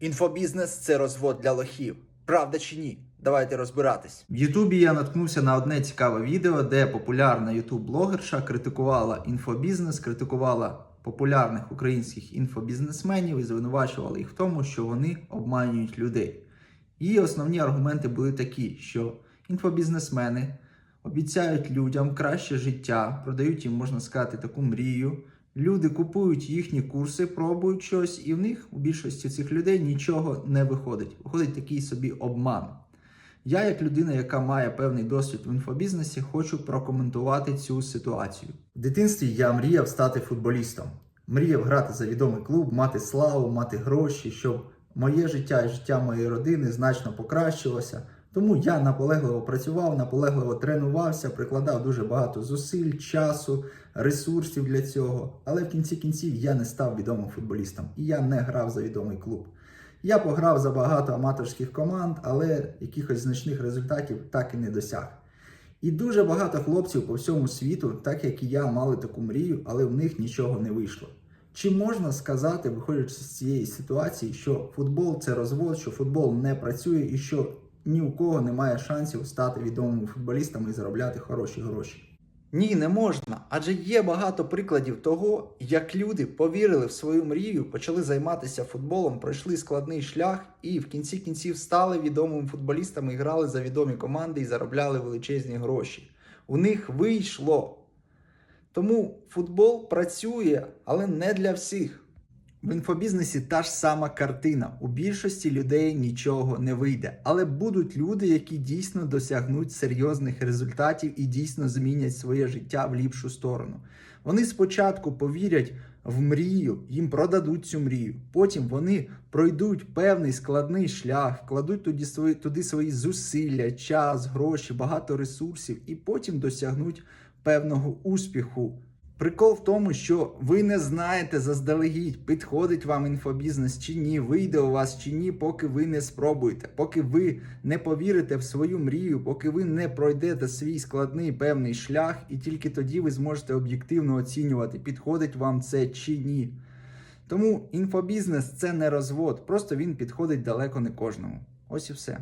Інфобізнес це розвод для лохів. Правда чи ні? Давайте розбиратись. В Ютубі я наткнувся на одне цікаве відео, де популярна ютуб-блогерша критикувала інфобізнес, критикувала популярних українських інфобізнесменів і звинувачувала їх в тому, що вони обманюють людей. Її основні аргументи були такі, що інфобізнесмени обіцяють людям краще життя, продають їм, можна сказати, таку мрію. Люди купують їхні курси, пробують щось, і в них у більшості цих людей нічого не виходить. Виходить такий собі обман. Я, як людина, яка має певний досвід в інфобізнесі, хочу прокоментувати цю ситуацію. В дитинстві я мріяв стати футболістом. Мріяв грати за відомий клуб, мати славу, мати гроші, щоб моє життя і життя моєї родини значно покращилося. Тому я наполегливо працював, наполегливо тренувався, прикладав дуже багато зусиль, часу, ресурсів для цього. Але в кінці кінців я не став відомим футболістом і я не грав за відомий клуб. Я пограв за багато аматорських команд, але якихось значних результатів так і не досяг. І дуже багато хлопців по всьому світу, так як і я, мали таку мрію, але в них нічого не вийшло. Чи можна сказати, виходячи з цієї ситуації, що футбол це розвод, що футбол не працює і що ні у кого немає шансів стати відомими футболістами і заробляти хороші гроші? Ні, не можна. Адже є багато прикладів того, як люди повірили в свою мрію, почали займатися футболом, пройшли складний шлях і в кінці кінців стали відомими футболістами, грали за відомі команди і заробляли величезні гроші. У них вийшло. Тому футбол працює, але не для всіх. В інфобізнесі та ж сама картина. У більшості людей нічого не вийде, але будуть люди, які дійсно досягнуть серйозних результатів і дійсно змінять своє життя в ліпшу сторону. Вони спочатку повірять в мрію, їм продадуть цю мрію. Потім вони пройдуть певний складний шлях, вкладуть туди свої, туди свої зусилля, час, гроші, багато ресурсів, і потім досягнуть певного успіху. Прикол в тому, що ви не знаєте заздалегідь, підходить вам інфобізнес чи ні, вийде у вас чи ні, поки ви не спробуєте, поки ви не повірите в свою мрію, поки ви не пройдете свій складний певний шлях, і тільки тоді ви зможете об'єктивно оцінювати, підходить вам це чи ні. Тому інфобізнес це не розвод, просто він підходить далеко не кожному. Ось і все.